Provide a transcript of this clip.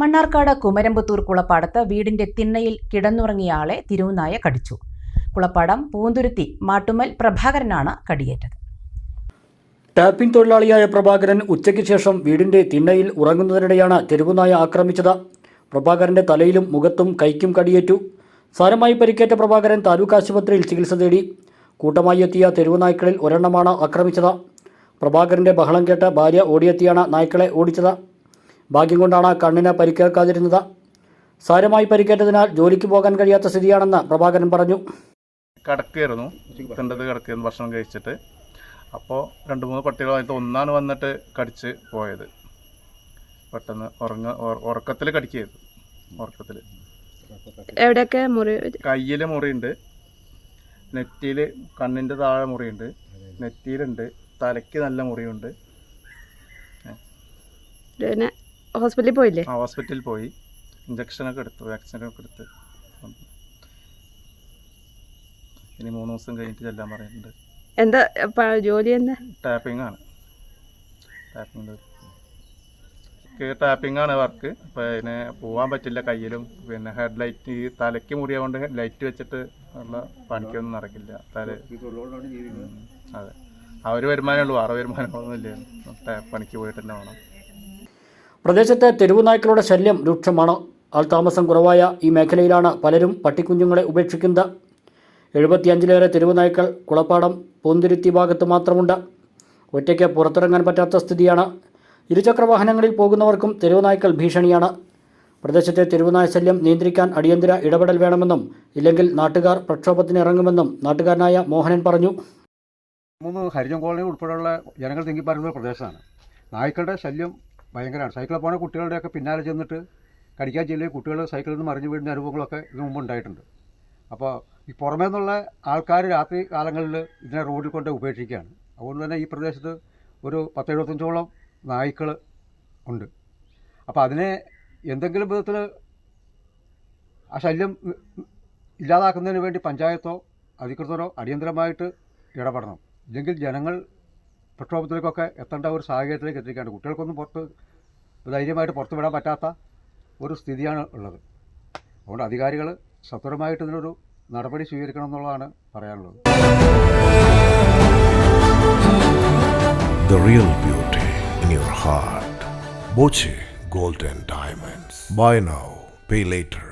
മണ്ണാർക്കാട് കുമരമ്പത്തൂർ കുളപ്പാടത്ത് വീടിന്റെ തിണ്ണയിൽ കിടന്നുറങ്ങിയ ആളെ തിരുവുനായ കടിച്ചു. കുളപ്പാടം പൂന്തുരുത്തി മാട്ടുമൽ പ്രഭാകരനാണ് കടിയേറ്റത്. ടാപ്പിംഗ് തൊഴിലാളിയായ പ്രഭാകരൻ ഉച്ചയ്ക്ക് ശേഷം വീടിന്റെ തിണ്ണയിൽ ഉറങ്ങുന്നതിനിടെയാണ് തെരുവുനായ ആക്രമിച്ചത്. പ്രഭാകരന്റെ തലയിലും മുഖത്തും കൈക്കും കടിയേറ്റു. സാരമായി പരിക്കേറ്റ പ്രഭാകരൻ താലൂക്ക് ആശുപത്രിയിൽ ചികിത്സ തേടി. കൂട്ടമായി എത്തിയ തെരുവുനായ്ക്കളിൽ ഒരെണ്ണമാണ് ആക്രമിച്ചത്. പ്രഭാകരന്റെ ബഹളം കേട്ട് ഭാര്യ ഓടിയെത്തിയാണ് നായ്ക്കളെ ഓടിച്ചത്. ഭാഗ്യം കൊണ്ടാണ് കണ്ണിന് പരിക്കേൽക്കാതിരുന്നത്. സാരമായി പരിക്കേറ്റതിനാൽ ജോലിക്ക് പോകാൻ കഴിയാത്ത സ്ഥിതിയാണെന്ന് പ്രഭാകരൻ പറഞ്ഞു. കിടക്കുകയായിരുന്നു. തിണ്ടത് കിടക്കുകയായിരുന്നു. ഭക്ഷണം കഴിച്ചിട്ട്. അപ്പോൾ രണ്ട് മൂന്ന് പട്ടികളായിട്ട് ഒന്നാണ് വന്നിട്ട് കടിച്ച് പോയത്. പെട്ടെന്ന് ഉറങ്ങ ഉറക്കത്തിൽ കടിക്കുകയായിരുന്നു. ഉറക്കത്തിൽ എവിടെയൊക്കെ മുറി കയ്യിൽ മുറിയുണ്ട്. നെറ്റിയിൽ കണ്ണിന്റെ താഴെ മുറിയുണ്ട്. നെറ്റിയിലുണ്ട്. തലയ്ക്ക് നല്ല മുറിയുണ്ട്. പിന്നെ ഹോസ്പിറ്റലിൽ പോയില്ലേ? ആ ഹോസ്പിറ്റലിൽ പോയി. ഇഞ്ചക്ഷനൊക്കെ എടുത്തു വാക്സിനൊക്കെ എടുത്ത്. ഇനി മൂന്ന് ദിവസം കഴിഞ്ഞിട്ട് ചെല്ലാൻ പറയുന്നുണ്ട്. എന്താ ജോലി എന്താ? ടാപ്പിംഗ് ആണ്. ടാപ്പിംഗ് ടാപ്പിംഗ് ആണ് വർക്ക് പിന്നെ പോകാൻ പറ്റില്ല കയ്യിലും. പിന്നെ ഹെഡ് ലൈറ്റ് ഈ തലയ്ക്ക് മുറിയാകൊണ്ട് ലൈറ്റ് വെച്ചിട്ട് ഉള്ള പണിക്കൊന്നും നടക്കില്ല. തല അതെ. ആ ഒരു വരുമാനമേ ഉള്ളൂ. വേറെ വരുമാനങ്ങളൊന്നും ഇല്ല. പണിക്ക് പോയിട്ട് തന്നെ വേണം. പ്രദേശത്തെ തെരുവുനായ്ക്കളുടെ ശല്യം രൂക്ഷമാണ്. ആൾതാമസം കുറവായ ഈ മേഖലയിലാണ് പലരും പട്ടിക്കുഞ്ഞുങ്ങളെ ഉപേക്ഷിക്കുന്നത്. എഴുപത്തിയഞ്ചിലേറെ തെരുവുനായ്ക്കൾ കുളപ്പാടം പൂന്തിരുത്തി ഭാഗത്ത് മാത്രമുണ്ട്. ഒറ്റയ്ക്ക് പുറത്തിറങ്ങാൻ പറ്റാത്ത സ്ഥിതിയാണ്. ഇരുചക്ര വാഹനങ്ങളിൽ പോകുന്നവർക്കും തെരുവുനായ്ക്കൾ ഭീഷണിയാണ്. പ്രദേശത്തെ തെരുവുനായ ശല്യം നിയന്ത്രിക്കാൻ അടിയന്തര ഇടപെടൽ വേണമെന്നും ഇല്ലെങ്കിൽ നാട്ടുകാർ പ്രക്ഷോഭത്തിന് ഇറങ്ങുമെന്നും നാട്ടുകാരനായ മോഹനൻ പറഞ്ഞു. മൂന്ന് ഹരിജൻ കോളനി ഉൾപ്പെടെയുള്ള ജനങ്ങൾ തിങ്ങിപ്പറയുന്ന പ്രദേശമാണ്. നായ്ക്കളുടെ ശല്യം ഭയങ്കരമാണ്. സൈക്കിളിൽ പോണ കുട്ടികളുടെയൊക്കെ പിന്നാലെ ചെന്നിട്ട് കടിക്കാൻ ചെല്ലുകയും കുട്ടികൾ സൈക്കിളിൽ നിന്ന് മറിഞ്ഞു വീഴുന്ന അനുഭവങ്ങളൊക്കെ ഇതിനു മുമ്പ് ഉണ്ടായിട്ടുണ്ട്. അപ്പോൾ ഈ പുറമേ നിന്നുള്ള ആൾക്കാർ രാത്രി കാലങ്ങളിൽ ഇതിനെ റോഡിൽ കൊണ്ട് ഉപേക്ഷിക്കുകയാണ്. അതുകൊണ്ട് തന്നെ ഈ പ്രദേശത്ത് ഒരു പത്തെഴുപത്തഞ്ചോളം നായ്ക്കൾ ഉണ്ട്. അപ്പോൾ അതിനെ എന്തെങ്കിലും വിധത്തിൽ ആ ശല്യം ഇല്ലാതാക്കുന്നതിന് വേണ്ടി പഞ്ചായത്തോ അധികൃതരോ അടിയന്തരമായിട്ട് ഇടപെടണം. ഇല്ലെങ്കിൽ ജനങ്ങൾ പ്രക്ഷോഭത്തിലേക്കൊക്കെ എത്തേണ്ട ഒരു സാഹചര്യത്തിലേക്ക് എത്തിക്കാണ്ട് കുട്ടികൾക്കൊന്നും പുറത്ത് ധൈര്യമായിട്ട് പുറത്തു വിടാൻ പറ്റാത്ത ഒരു സ്ഥിതിയാണ് ഉള്ളത് അതുകൊണ്ട് അധികാരികൾ സത്വരമായിട്ട് ഇതിനൊരു നടപടി സ്വീകരിക്കണം എന്നുള്ളതാണ് പറയാനുള്ളത് The real beauty in your heart. Boche Golden Diamonds. Buy now, pay later.